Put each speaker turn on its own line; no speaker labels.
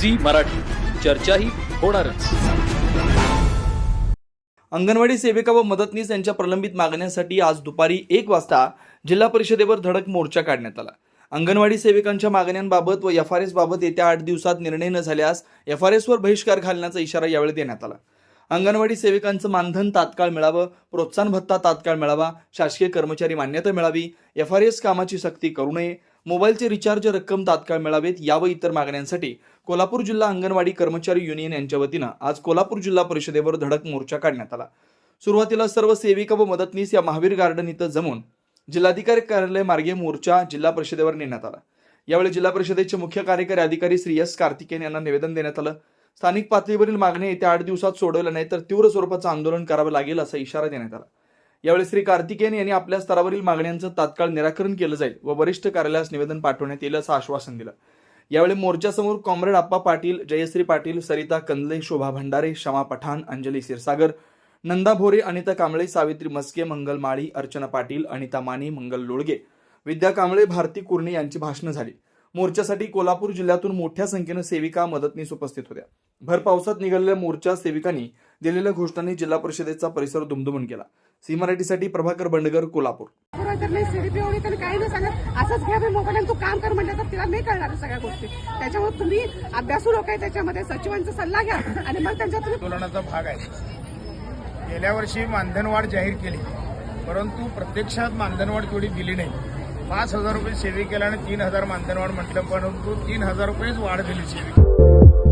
Zee Marathi. चर्चाही होणारच.
अंगणवाडी सेविका व मदतनीस यांच्या प्रलंबित मागण्यांसाठी आज दुपारी एक वाजता जिल्हा परिषदेवर धडक मोर्चा काढण्यात आला. अंगणवाडी सेविकांच्या मागण्यांबाबत व एफ आर एस बाबत येत्या आठ दिवसात निर्णय न झाल्यास एफ आर एसवर बहिष्कार घालण्याचा इशारा यावेळी देण्यात आला. अंगणवाडी सेविकांचं मानधन तात्काळ मिळावं प्रोत्साहन भत्ता तात्काळ मिळावा शासकीय कर्मचारी मान्यता मिळावी एफ आर एस कामाची सक्ती करू नये मोबाईलचे रिचार्ज रक्कम तात्काळ मिळावेत या व इतर मागण्यांसाठी कोल्हापूर जिल्हा अंगणवाडी कर्मचारी युनियन यांच्या वतीनं आज कोल्हापूर जिल्हा परिषदेवर धडक मोर्चा काढण्यात आला. सुरुवातीला सर्व सेविका व मदतनीस या महावीर गार्डन इथं जमून जिल्हाधिकारी कार्यालय मार्गे मोर्चा जिल्हा परिषदेवर नेण्यात आला. यावेळी जिल्हा परिषदेचे मुख्य कार्यकारी अधिकारी श्री एस कार्तिकेन यांना निवेदन देण्यात आलं. स्थानिक पातळीवरील मागण्या येत्या आठ दिवसात सोडवल्या नाही तर तीव्र स्वरूपाचं आंदोलन करावं लागेल असा इशारा देण्यात आला. यावेळी श्री कार्तिकेयन यांनी आपल्या स्तरावरील मागण्यांचं तात्काळ निराकरण केलं जाईल व वरिष्ठ कार्यालयास निवेदन पाठवण्यात येईल असं आश्वासन दिलं. यावेळी मोर्चासमोर कॉम्रेड आप्पा पाटील जयश्री पाटील सरिता कंदले शोभा भंडारे शमा पठाण अंजली क्षीरसागर नंदा भोरे अनिता कांबळे सावित्री मस्के मंगल माळी अर्चना पाटील अनिता माने मंगल लोळगे विद्या कांबळे भारती कुर्णे यांची भाषणं झाली. मोर्चासाठी कोल्हापूर जिल्ह्यातून मोठ्या संख्येनं सेविका मदतनीस उपस्थित होत्या. भर पावसात निघालेल्या मोर्चा सेविकांनी दिलेल्या घोषणांनी जिल्हा परिषदेचा परिसर दुमदुमून केला सी मराठीसाठी प्रभाकर बंडगर कोल्हापूर.
काही नाही सांगत असंच घ्या मोबाईल आणि तू काम कर म्हटलं तर तिला नाही कळणार सगळ्या गोष्टी. त्याच्यामुळे तुम्ही अभ्यासू लोक आहे त्याच्यामध्ये सचिवांचा सल्ला घ्या आणि मग त्यांच्या तुम्ही
आंदोलनाचा भाग आहे. गेल्या वर्षी मानधनवाढ जाहीर केली परंतु प्रत्यक्षात मानधनवाढ तेवढी दिली नाही. पाच हजार रुपये सेविकेला आणि तीन हजार मानधनवाढ म्हटलं परंतु तीन हजार रुपयेच वाढ दिली सेविका